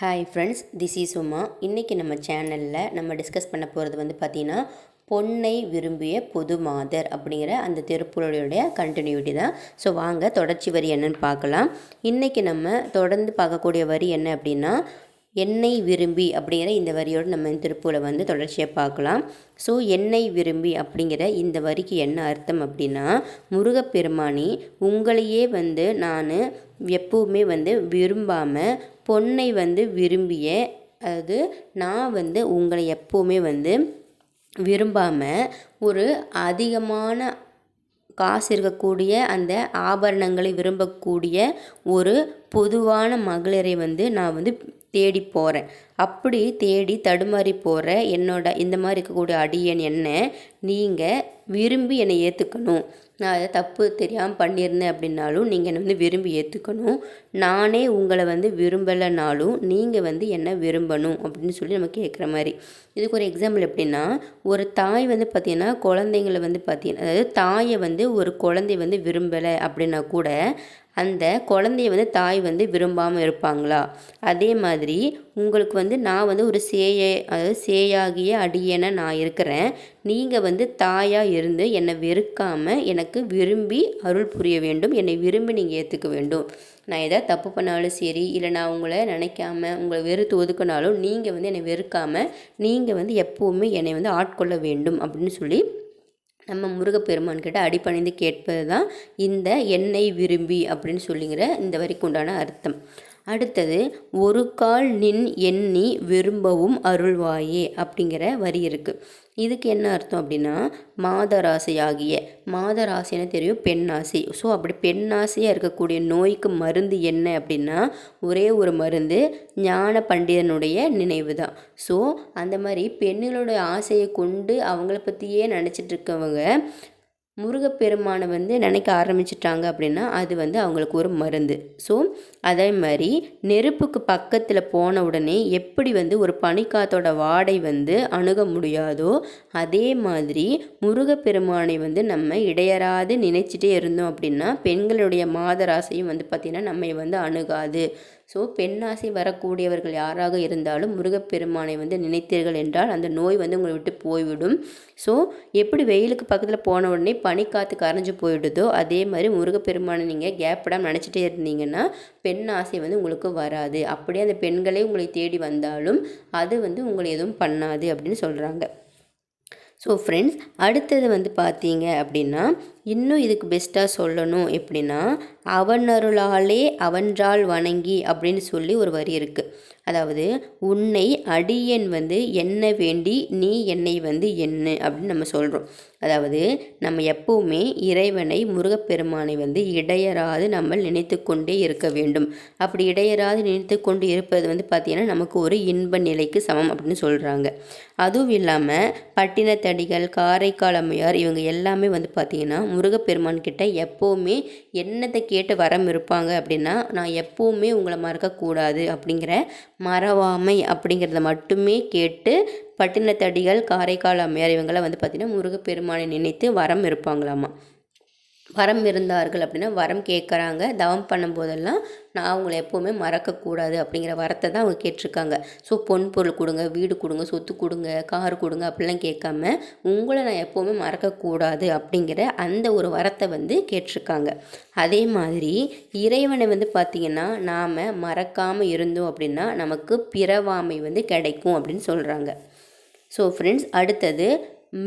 Hi friends this is Uma இன்றைக்கி நம்ம சேனலில் நம்ம டிஸ்கஸ் பண்ண போகிறது வந்து பார்த்திங்கன்னா பொன்னை விரும்பிய பொது மாதர் அப்படிங்கிற அந்த திருப்புகளுடைய கண்டினியூட்டி தான். ஸோ வாங்க தொடர்ச்சி வரி என்னன்னு பார்க்கலாம். இன்றைக்கி நம்ம தொடர்ந்து பார்க்கக்கூடிய வரி என்ன அப்படின்னா என்னை விரும்பி அப்படிங்கிற இந்த வரியோடு நம்ம திருப்பூரை வந்து தொடர்ச்சியாக பார்க்கலாம். ஸோ என்னை விரும்பி அப்படிங்கிற இந்த வரிக்கு என்ன அர்த்தம் அப்படின்னா முருகப்பெருமானி உங்களையே வந்து நான் எப்பவுமே வந்து விரும்பாமல் பொன்னை வந்து விரும்பிய அதாவது நான் வந்து உங்களை எப்போவுமே வந்து விரும்பாமல் ஒரு அதிகமான காசு இருக்கக்கூடிய அந்த ஆபரணங்களை விரும்பக்கூடிய ஒரு பொதுவான மகளிரை வந்து நான் வந்து தேடி போகிறேன் அப்படி தேடி தடுமாறி போகிற என்னோட இந்த மாதிரி இருக்கக்கூடிய அடியன் என்ன? நீங்கள் விரும்பி என்னை ஏற்றுக்கணும் நான் அதை தப்பு தெரியாமல் பண்ணியிருந்தேன் அப்படின்னாலும் நீங்கள் என்னை வந்து விரும்பி ஏற்றுக்கணும் நானே உங்களை வந்து விரும்பலைனாலும் நீங்கள் வந்து என்னை விரும்பணும் அப்படின்னு சொல்லி நம்ம கேட்குற மாதிரி. இதுக்கு ஒரு எக்ஸாம்பிள் எப்படின்னா ஒரு தாய் வந்து பார்த்திங்கன்னா குழந்தைங்களை வந்து பார்த்திங்கன்னா அதாவது தாயை வந்து ஒரு குழந்தை வந்து விரும்பலை அப்படின்னா கூட அந்த குழந்தைய வந்து தாய் வந்து விரும்பாமல் இருப்பாங்களா? அதே மாதிரி உங்களுக்கு வந்து நான் வந்து ஒரு சேய அதாவது சேயாகிய அடியனை நான் இருக்கிறேன். நீங்கள் வந்து தாயாக இருந்து என்னை வெறுக்காமல் எனக்கு விரும்பி அருள் புரிய வேண்டும். என்னை விரும்பி நீங்கள் ஏற்றுக்க வேண்டும். நான் எதாவது தப்பு பண்ணாலும் சரி இல்லை நான் உங்களை நினைக்காம உங்களை வெறுத்து ஒதுக்கினாலும் நீங்கள் வந்து என்னை வெறுக்காமல் நீங்கள் வந்து எப்போவுமே என்னை வந்து ஆட்கொள்ள வேண்டும் அப்படின்னு சொல்லி நம்ம முருகப்பெருமான்கிட்ட அடிப்பணிந்து கேட்பது தான் இந்த எண்ணெய் விரும்பி அப்படின்னு சொல்லிங்கிற இந்த வரைக்கும் உண்டான அர்த்தம். அடுத்தது ஒரு கால் நின் எண்ணி விரும்பவும் அருள்வாயே அப்படிங்கிற வரி இருக்குது இதுக்கு என்ன அர்த்தம் அப்படின்னா மாதராசையாகிய மாதராசின்னு தெரியும் பெண்ணாசி. ஸோ அப்படி பெண்ணாசியாக இருக்கக்கூடிய நோய்க்கு மருந்து என்ன அப்படின்னா ஒரே ஒரு மருந்து ஞான பண்டிதனுடைய நினைவு தான். ஸோ அந்த மாதிரி பெண்களுடைய ஆசையை கொண்டு அவங்கள பற்றியே நினச்சிட்டு இருக்கவங்க முருகப்பெருமானை வந்து நினைக்க ஆரம்பிச்சிட்டாங்க அப்படின்னா அது வந்து அவங்களுக்கு ஒரு மருந்து. ஸோ அதே மாதிரி நெருப்புக்கு பக்கத்தில் போன உடனே எப்படி வந்து ஒரு பனிக்காத்தோட வாடை வந்து அணுக முடியாதோ அதே மாதிரி முருகப்பெருமானை வந்து நம்ம இடையறாது நினைச்சிட்டே இருந்தோம் அப்படின்னா பெண்களுடைய மாதராசையும் வந்து பார்த்திங்கன்னா நம்மை வந்து அணுகாது. ஸோ பெண்ணாசை வரக்கூடியவர்கள் யாராக இருந்தாலும் முருகப்பெருமானை வந்து நினைத்தீர்கள் என்றால் அந்த நோய் வந்து உங்களை விட்டு போய்விடும். ஸோ எப்படி வெயிலுக்கு பக்கத்தில் போன உடனே பனி காற்று கரைஞ்சி போயிடுதோ அதே மாதிரி முருகப்பெருமானை நீங்கள் கேப் விடாமல் நினச்சிட்டே இருந்தீங்கன்னா பெண் ஆசை வந்து உங்களுக்கு வராது. அப்படியே அந்த பெண்களே உங்களை தேடி வந்தாலும் அது வந்து உங்களை எதுவும் பண்ணாது அப்படின்னு சொல்கிறாங்க ஸோ ஃப்ரெண்ட்ஸ் அடுத்தது வந்து பார்த்தீங்க அப்படின்னா இன்னும் இதுக்கு பெஸ்ட்டாக சொல்லணும் எப்படின்னா அவனருளாலே அவன்றால் வணங்கி அப்படின்னு சொல்லி ஒரு வரி இருக்குது அதாவது உன்னை அடியன் வந்து என்ன வேண்டி நீ என்னை வந்து என்ன அப்படின்னு நம்ம சொல்கிறோம் அதாவது நம்ம எப்பவுமே இறைவனை முருகப்பெருமானை வந்து இடையராது நம்ம நினைத்து கொண்டே இருக்க வேண்டும். அப்படி இடையராது நினைத்து கொண்டு இருப்பது வந்து பார்த்திங்கன்னா நமக்கு ஒரு இன்ப நிலைக்கு சமம் அப்படின்னு சொல்கிறாங்க அதுவும் இல்லாமல் பட்டினத்தடிகள் காரைக்கால் அம்மையார் இவங்க எல்லாமே வந்து பார்த்திங்கன்னா முருகப்பெருமான் கிட்ட எப்போவுமே என்னத்தை கேட்டு வரம் இருப்பாங்க அப்படின்னா நான் எப்போவுமே உங்களை மறக்கக்கூடாது அப்படிங்கிற மறவாமை அப்படிங்கிறத மட்டுமே கேட்டு பட்டினத்தடிகள் காரைக்கால் அம்மையார் இவங்களாம் வந்து பார்த்திங்கன்னா முருகப்பெருமானை நினைத்து வரம் இருப்பாங்களாமா. வரம் இருந்தார்கள் அப்படின்னா வரம் கேட்குறாங்க. தவம் பண்ணும்போதெல்லாம் நான் அவங்கள எப்போவுமே மறக்கக்கூடாது அப்படிங்கிற வரத்தை தான் அவங்க கேட்டிருக்காங்க. ஸோ பொன் பொருள் கொடுங்க வீடு கொடுங்க சொத்து கொடுங்க கார் கொடுங்க அப்படிலாம் கேட்காம உங்களை நான் எப்போவுமே மறக்கக்கூடாது அப்படிங்கிற அந்த ஒரு வரத்தை வந்து கேட்டிருக்காங்க. அதே மாதிரி இறைவனை வந்து பார்த்திங்கன்னா நாம் மறக்காமல் இருந்தோம் அப்படின்னா நமக்கு பிறவாமை வந்து கிடைக்கும் அப்படின்னு சொல்கிறாங்க ஸோ ஃப்ரெண்ட்ஸ் அடுத்தது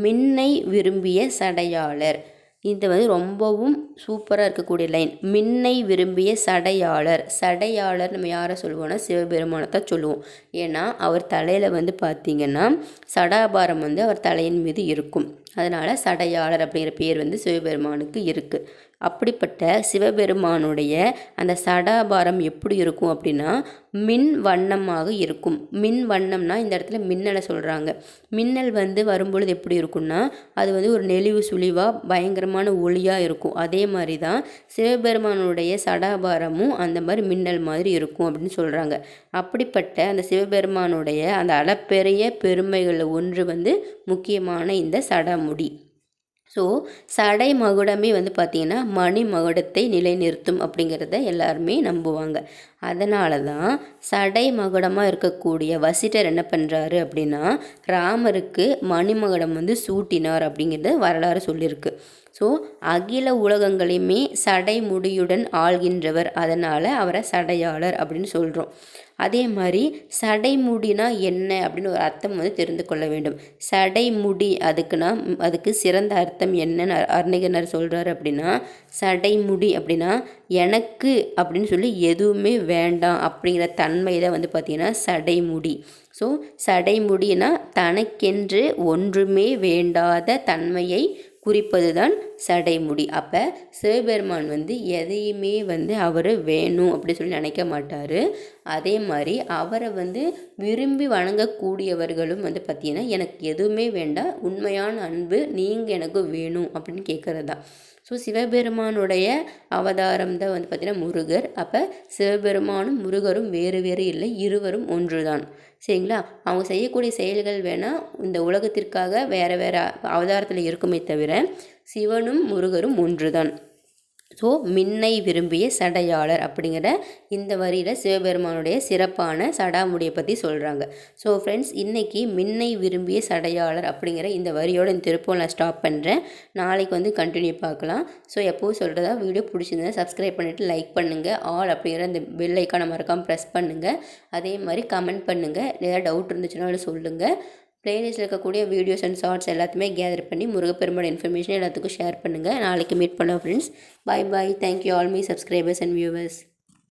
மின்னை விரும்பிய சடையாளர். இது வந்து ரொம்பவும் சூப்பராக இருக்கக்கூடிய லைன். மின்னை விரும்பிய சடையாளர். சடையாளர் நம்ம யாரை சொல்லுவோம்னா சிவபெருமானை தான் சொல்லுவோம். ஏன்னா அவர் தலையில் வந்து பார்த்திங்கன்னா சடாபாரம் வந்து அவர் தலையின் மீது இருக்கும். அதனால் சடையாளர் அப்படிங்கிற பேர் வந்து சிவபெருமானுக்கு இருக்குது அப்படிப்பட்ட சிவபெருமானுடைய அந்த சடாபாரம் எப்படி இருக்கும் அப்படின்னா மின் வண்ணமாக இருக்கும். மின் வண்ணம்னா இந்த இடத்துல மின்னலை சொல்கிறாங்க மின்னல் வந்து வரும்பொழுது எப்படி இருக்கும்னா அது வந்து ஒரு நெளிவு சுழிவாக பயங்கரமான ஒளியாக இருக்கும். அதே மாதிரி தான் சிவபெருமானுடைய சடாபாரமும் அந்த மாதிரி மின்னல் மாதிரி இருக்கும் அப்படின்னு சொல்கிறாங்க அப்படிப்பட்ட அந்த சிவபெருமானுடைய அந்த அளப்பெரிய பெருமைகளில் ஒன்று வந்து முக்கியமான இந்த சடமுடி. ஸோ சடை மகுடமே வந்து பார்த்திங்கன்னா மணி மகுடத்தை நிலைநிறுத்தும் அப்படிங்கிறத எல்லாருமே நம்புவாங்க. அதனால தான் சடை மகுடமாக இருக்கக்கூடிய வசிட்டர் என்ன பண்ணுறாரு அப்படின்னா ராமருக்கு மணிமகுடம் வந்து சூட்டினார் அப்படிங்கிறத வரலாறு சொல்லியிருக்கு ஸோ அகில உலகங்களையுமே சடை முடியுடன் ஆள்கின்றவர். அதனால் அவரை சடையாளர் அப்படின்னு சொல்கிறோம் அதே மாதிரி சடைமுடினா என்ன அப்படின்னு ஒரு அர்த்தம் வந்து தெரிந்து கொள்ள வேண்டும். சடைமுடி அதுக்குன்னா அதுக்கு சிறந்த அர்த்தம் என்னன்னு அருணகிரினர் சொல்கிறார் அப்படின்னா சடைமுடி அப்படின்னா எனக்கு அப்படின்னு சொல்லி எதுவுமே வேண்டாம் அப்படிங்கிற தன்மை தான் வந்து பார்த்திங்கன்னா சடைமுடி. ஸோ சடைமுடினா தனக்கென்று ஒன்றுமே வேண்டாத தன்மையை குறிப்பது தான் சடைமுடி. அப்போ சிவபெருமான் வந்து எதையுமே வந்து அவர் வேணும் அப்படி சொல்லி நினைக்க மாட்டார். அதே மாதிரி அவரை வந்து விரும்பி வணங்கக்கூடியவர்களும் வந்து பார்த்திங்கன்னா எனக்கு எதுவுமே வேண்டாம். உண்மையான அன்பு நீங்கள் எனக்கு வேணும் அப்படின்னு கேட்குறது தான் ஸோ சிவபெருமானுடைய அவதாரம் தான் வந்து பார்த்திங்கன்னா முருகர். அப்போ சிவபெருமானும் முருகரும் வேறு வேறு இல்லை இருவரும் ஒன்று தான் சரிங்களா? அவங்க செய்யக்கூடிய செயல்கள் வேணால் இந்த உலகத்திற்காக வேறு வேறு அவதாரத்தில் இருக்குமே தவிர சிவனும் முருகரும் ஒன்று தான் ஸோ மின்னை விரும்பிய சடையாளர் அப்படிங்கிற இந்த வரியில் சிவபெருமானுடைய சிறப்பான சடாமுடியை பற்றி சொல்கிறாங்க ஸோ ஃப்ரெண்ட்ஸ் இன்றைக்கி மின்னை விரும்பிய சடையாளர் அப்படிங்கிற இந்த வரியோட இந்த திருப்பம் நான் ஸ்டாப் பண்ணுறேன் நாளைக்கு வந்து கண்டினியூ பார்க்கலாம். ஸோ எப்போவும் சொல்கிறதா வீடியோ பிடிச்சிருந்தா சப்ஸ்கிரைப் பண்ணிவிட்டு லைக் பண்ணுங்கள் ஆல் அப்படிங்கிற இந்த பெல் ஐக்கான மறக்காமல் ப்ரெஸ் பண்ணுங்கள் அதே மாதிரி கமெண்ட் பண்ணுங்கள் ஏதாவது டவுட் இருந்துச்சுனாலும் சொல்லுங்கள் ப்ளேலிஸ்ட்டில் இருக்கக்கூடிய வீடியோஸ் அண்ட் ஷார்ட்ஸ் எல்லாத்தையுமே கேதர் பண்ணி முருகப்பெருமாள் இன்ஃபர்மேஷன் எல்லாத்துக்கும் ஷேர் பண்ணுங்கள் நாளைக்கு மீட் பண்ணோம் friends bye bye thank you all me subscribers and viewers